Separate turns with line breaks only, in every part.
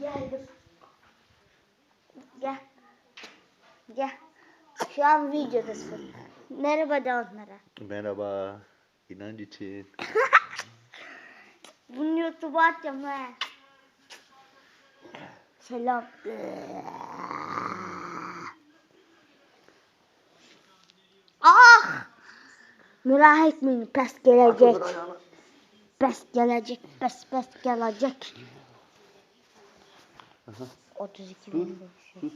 Geldim. Gel. Gel. Şu an videodasın. Merhaba de onlara.
Merhaba. İnanç için.
Bunu YouTube'a atacağım he. Selam. Ah! Merak etmeyin pes gelecek. Pes gelecek. Pes pes gelecek.
Aha.
32
Dur.
bin
Sus.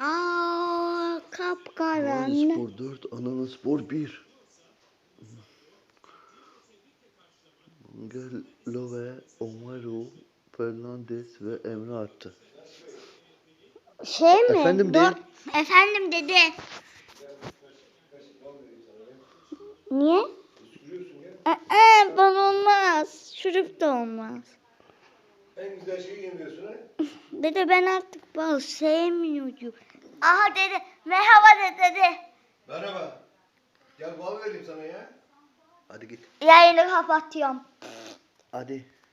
Aa, kapkaranlık.
Spor 4, Adana Spor 1. Love, Omaro, Fernandez ve Emre attı.
Şey mi?
Efendim değil.
Efendim dedi. Niye? Ee, ben olmaz. Şurup da olmaz.
En güzel şeyi yemiyorsun ha?
Dede ben artık bal sevmiyorum. Aha dede. Merhaba de dede.
Merhaba. Gel bal vereyim sana ya.
Hadi git.
Yayını kapatıyorum.
Hadi.